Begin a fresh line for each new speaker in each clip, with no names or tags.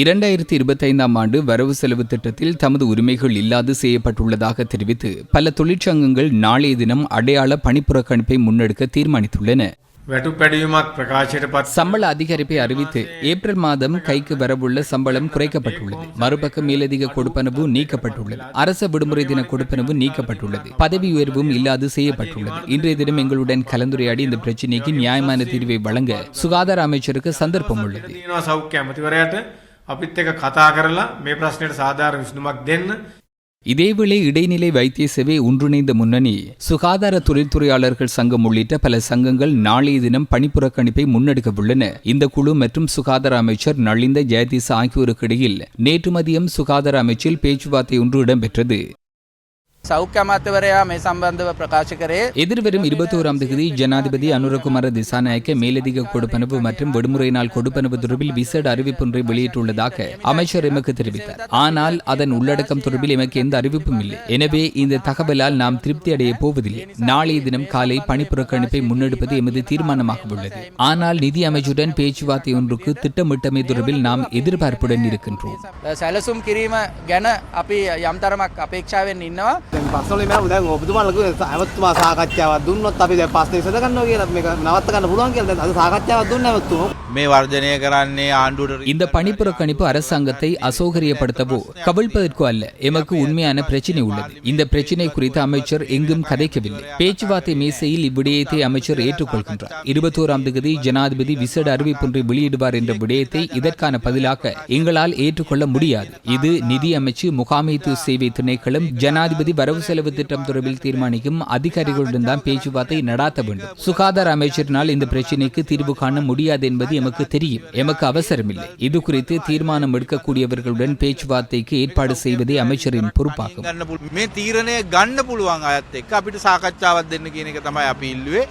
இரண்டாயிரத்தி இருபத்தைந்தாம் ஆண்டு வரவு செலவு திட்டத்தில் தமது உரிமைகள் இல்லாது செய்யப்பட்டுள்ளதாக தெரிவித்து பல தொழிற்சங்கங்கள் நாளைய தினம் அடையாள பணிப்புறக்கணிப்பை முன்னெடுக்க தீர்மானித்துள்ளன. சம்பள அதிகரிப்பை அறிவித்து ஏப்ரல் மாதம் கைக்கு வரவுள்ள சம்பளம் குறைக்கப்பட்டுள்ளது. மறுபக்கம் மேலதிக கொடுப்பனவு நீக்கப்பட்டுள்ளது. அரச விடுமுறை தின கொடுப்பனவு நீக்கப்பட்டுள்ளது. பதவி உயர்வும் இல்லாது செய்யப்பட்டுள்ளது. இன்றைய தினம் எங்களுடன் கலந்துரையாடி இந்த பிரச்சினைக்கு நியாயமான தீர்வை வழங்க சுகாதார அமைச்சருக்கு சந்தர்ப்பம் உள்ளது.
අපිත් එක කතා කරලා මේ ප්‍රශ්නයට සාධාර විසඳුමක් දෙන්න
இதேவேளை இடைநிலை வைத்திய சேவை ஒன்றிணைந்த முன்னணி சுகாதார தொழில்துறையாளர்கள் சங்கம் உள்ளிட்ட பல சங்கங்கள் நாளைய தினம் பணிப்புறக்கணிப்பை முன்னெடுக்க உள்ளன இந்த குழு மற்றும் சுகாதார அமைச்சர் நளிந்த ஜெயதீச ஆகியோருக்கு இடையில் நேற்று மதியம் சுகாதார அமைச்சில் பேச்சுவார்த்தை ஒன்று இடம்பெற்றது
සෞඛ්‍ය අමාත්‍යවරයා මේ සම්බන්ධව ප්‍රකාශ කරේ
எதிர்வரும் இருபத்தோராம் தேதி ஜனாதிபதி அனுரகுமார திசாநாயக்க மேலதிக கொடுப்பனவு மற்றும் விடுமுறை நாள் கொடுப்பனவு தொடர்பில் விசேட அறிவிப்பொன்றை வெளியிட்டுள்ளதாக அமைச்சர் எமக்கு தெரிவித்தார் ஆனால் அதன் உள்ளடக்கம் தொடர்பில் எமக்கு எந்த அறிவிப்பும் இல்லை எனவே இந்த தகவலால் நாம் திருப்தி அடைய போவதில்லை நாளைய தினம் காலை பணிப்புறக்கணிப்பை முன்னெடுப்பது எமது தீர்மானமாக உள்ளது ஆனால் நிதி அமைச்சருடன் பேச்சுவார்த்தை ஒன்றுக்கு திட்டமிட்டமை தொடர்பில் நாம் எதிர்பார்ப்புடன் இருக்கின்றோம்
සැලසුම් කිරීම ගැන අපි යම්තරමක් අපේක්ෂාවෙන් ඉන්නවා
දැන් පස්සවල මම දැන් ඔබතුමා ලොකු ඇමතුමා සාකච්ඡාවක් දුන්නොත් අපි දැන් පස්සේ ඉස්සද ගන්නවා කියලා මේක නවත්ත ගන්න පුළුවන් කියලා දැන් අද සාකච්ඡාවක් දුන්න ඇමතුමා
මේ වර්ජනය කරන්නේ ආණ්ඩුවට
இந்த பணிப்புறக்கணிப்பு அரசாங்கத்தை அசௌகரியப்படுத்தவோ கவிழ்ப்பதற்கோ அல்ல எமக்கு உண்மையான பிரச்சினை உள்ளது இந்த பிரச்சினை குறித்து அமைச்சர் எங்கும் கதைக்கவில்லை பேச்சுவார்த்தை மேசையில் இவ்விடயத்தை அமைச்சர் ஏற்றுக்கொள்கின்றார் இருபத்தோராம் தேதி ஜனாதிபதி விசேட அறிவிப்பொன்றை வெளியிடுவார் என்ற விடயத்தை இதற்கான பதிலாக எங்களால் ஏற்றுக்கொள்ள முடியாது இது நிதி அமைச்சு முகாமைத்துவ சேவை திணைக்களம் ஜனாதிபதி வரவு செலவு திட்டம் தொடர்பில் தீர்மானிக்கும் அதிகாரிகளுடன் தான் பேச்சுவார்த்தை நடாத்த வேண்டும். சுகாதார அமைச்சரினால் இந்த பிரச்சினைக்கு தீர்வு காண முடியாது என்பது எமக்கு தெரியும். எமக்கு அவசரமில்லை. இது குறித்து தீர்மானம் எடுக்கக்கூடியவர்களுடன் பேச்சுவார்த்தைக்கு ஏற்பாடு செய்வதே அமைச்சரின் பொறுப்பாகும்.
தீரனே கண்ணு புழுவாங்க அப்பிட்டு சாக்கச்சாவத் தென்னு கேனக்கு தமாய் அப்பி இல்லுவே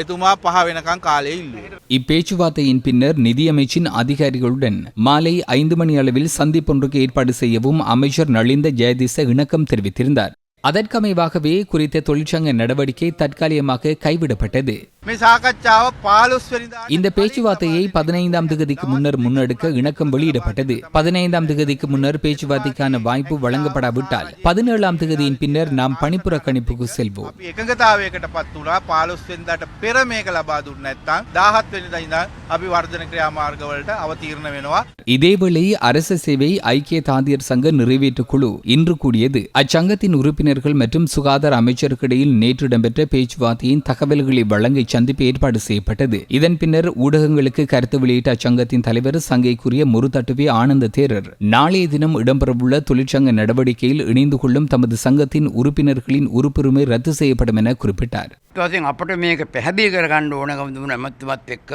எதுமா பகாவினக்கான் காலையில்
இப்பேச்சுவார்த்தையின் பின்னர் நிதியமைச்சின் அதிகாரிகளுடன் மாலை ஐந்து மணி அளவில் சந்திப்பொன்றுக்கு ஏற்பாடு செய்யவும் அமைச்சர் நளிந்த ஜெயதிச இணக்கம் தெரிவித்திருந்தார். அதற்கமைவாகவே குறித்த தொழிற்சங்க நடவடிக்கை தற்காலிகமாக கைவிடப்பட்டது. இந்த பேச்சுவார்த்தையை பதினைந்தாம் திகதிக்கு முன்னர் முன்னெடுக்க இணக்கம் வெளியிடப்பட்டது. பதினைந்தாம் திகதிக்கு முன்னர் பேச்சுவார்த்தைக்கான வாய்ப்பு வழங்கப்படாவிட்டால் பதினேழாம் திகதியின் பின்னர் நாம் பணிப்புறக்கணிப்புக்கு செல்வோம். இதேவேளை அரச சேவை ஐக்கிய தாந்தியர் சங்க நிறைவேற்று குழு இன்று கூடியது. அச்சங்கத்தின் உறுப்பினர்கள் மற்றும் சுகாதார அமைச்சருக்கிடையில் நேற்று இடம்பெற்ற பேச்சுவார்த்தையின் தகவல்களை வழங்கி சந்திப்பு ஏற்பாடு செய்யப்பட்டது. இதன் பின்னர் ஊடகங்களுக்கு கருத்து வெளியிட்ட அச்சங்கத்தின் தலைவர் சங்கைக்குரிய முருதட்டுவே ஆனந்த தேரர். நாளைய தினம் இடம்பெறவுள்ள தொழிற்சங்க நடவடிக்கையில் இணைந்து கொள்ளும் தமது சங்கத்தின் உறுப்பினர்களின் உறுப்புரிமை ரத்து செய்யப்படும் என குறிப்பிட்டார்.
වසින් අපට මේක පැහැදිලි කරගන්න ඕනකම දුන ඇමත්තුමත් එක්ක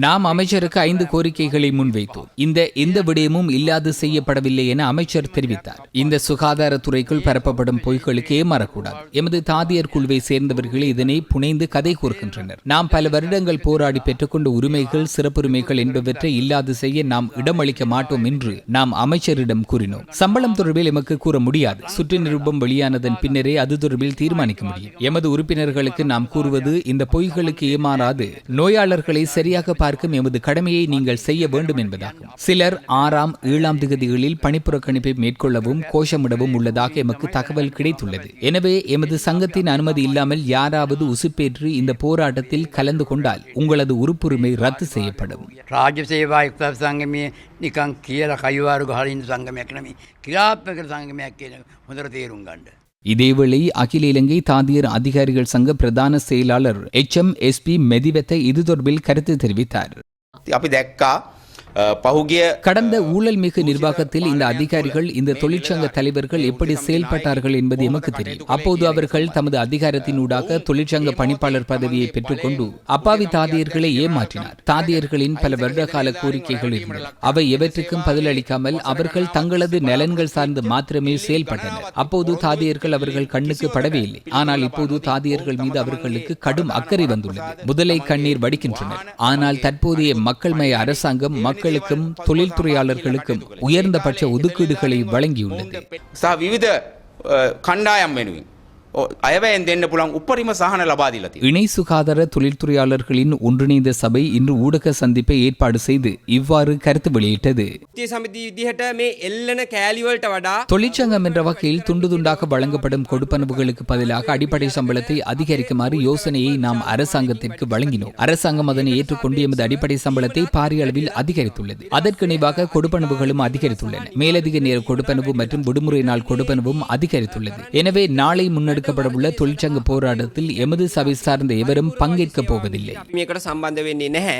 நாம் அமைச்சருக்கு ஐந்து கோரிக்கைகளை முன்வைத்தோம் இந்த எந்த விடயமும் இல்லாது செய்யப்படவில்லை என அமைச்சர் தெரிவித்தார் இந்த சுகாதாரத்துறைக்குள் பரப்பப்படும் பொய்களுக்கு ஏமாறக்கூடாது எமது தாதியர் குழுவை சேர்ந்தவர்களே இதனை புனைந்து கதை கூறுகின்றனர் நாம் பல வருடங்கள் போராடி பெற்றுக்கொண்ட உரிமைகள் சிறப்புரிமைகள் என்பவற்றை இல்லாது செய்ய நாம் இடமளிக்க மாட்டோம் என்று நாம் அமைச்சரிடம் கூறினோம் சம்பளம் தொடர்பில் எமக்கு கூற முடியாது சுற்று நிருபம் வெளியானதன் பின்னரே அது தொடர்பில் தீர்மானிக்க முடியும் எமது உறுப்பினர்களுக்கு நாம் நாம் கூறுவது இந்த பொய்களுக்கு ஏமாறாது. நோயாளர்களை சரியாக பார்க்கும் எமது கடமையை நீங்கள் செய்ய வேண்டும் என்பதாகும். சிலர் ஆறாம் ஏழாம் திகதிகளில் பணிப்புறக்கணிப்பை மேற்கொள்ளவும் கோஷமிடவும் உள்ளதாக எமக்கு தகவல் கிடைத்துள்ளது. எனவே எமது சங்கத்தின் அனுமதி இல்லாமல் யாராவது உசுப்பேற்று இந்த போராட்டத்தில் கலந்து கொண்டால் உங்களது உறுப்புரிமை ரத்து செய்யப்படும்.
சங்கமே கிராத்மக சங்கமே முதல் தேருங்காண்டு කියල කයිවාරු ගහලින් සංගමයක් නම කිරාත්මක සංගමයක් කියන හොඳර තේරුම් ගණ්ඩ.
இதேவேளை அகில இலங்கை தாதியர் அதிகாரிகள் சங்க பிரதான செயலாளர் H M S P Mediwatta இது தொடர்பில் கருத்து தெரிவித்தார்
අපි දැක්කා பகுகிய
கடந்த ஊழல் மிகு நிர்வாகத்தில் இந்த அதிகாரிகள் இந்த தொழிற்சங்க தலைவர்கள் எப்படி செயல்பட்டார்கள் என்பது எமக்கு தெரியும். அப்போது அவர்கள் தமது அதிகாரத்தினூடாக தொழிற்சங்க பணிப்பாளர் பதவியை பெற்றுக்கொண்டு அப்பாவி தாதியர்களை ஏமாற்றினார். தாதியர்களின் பல வருடகால கோரிக்கைகள் இருந்தன. அவை எவற்றுக்கும் பதிலளிக்காமல் அவர்கள் தங்களது நலன்கள் சார்ந்து மாத்திரமே செயல்பட்டனர். அப்போது தாதியர்கள் அவர்கள் கண்ணுக்கு படவே இல்லை ஆனால் இப்போது தாதியர்கள் மீது அவர்களுக்கு கடும் அக்கறை வந்துள்ளது. முதலை கண்ணீர் வடிக்கின்றனர். ஆனால் தற்போதைய மக்கள் மய அரசாங்கம் மக்கள் மக்களுக்கும் தொழில்துறையாளர்களுக்கும் உயர்ந்தபட்ச ஒதுக்கீடுகளை வழங்கியுள்ளது.
கண்டாயம் අයවැයෙන් දෙන්න පුළන් උපරිම සහන ලබාදිලති.
இணை சுகாதார தொழில்துறையாளர்களின் ஒன்றிணைந்த சபை இன்று ஊடக சந்திப்பை ஏற்பாடு செய்து இவ்வாறு கருத்து வெளியிட்டது ෘතිය
සමිති විදිහට මේ එල්ලන කෑලිවලට වඩා
தொழிற்சங்கம் என்ற வகையில் துண்டு துண்டாக வழங்கப்படும் கொடுப்பனவுகளுக்கு பதிலாக அடிப்படை சம்பளத்தை அதிகரிக்குமாறு யோசனையை நாம் அரசாங்கத்திற்கு வழங்கினோம் அரசாங்கம் அதனை ஏற்றுக்கொண்டு எமது அடிப்படை சம்பளத்தை பாரிய அளவில் அதிகரித்துள்ளது அதற்கிணைவாக கொடுப்பனவுகளும் அதிகரித்துள்ளன மேலதிக நேர கொடுப்பனவு மற்றும் விடுமுறை நாள் கொடுப்பனவும் அதிகரித்துள்ளது எனவே நாளை முன்னெடுக்கப்படவுள்ள தொழிற்சங்க போராட்டத்தில் எமது சபை சார்ந்த எவரும் பங்கேற்க போவதில்லை.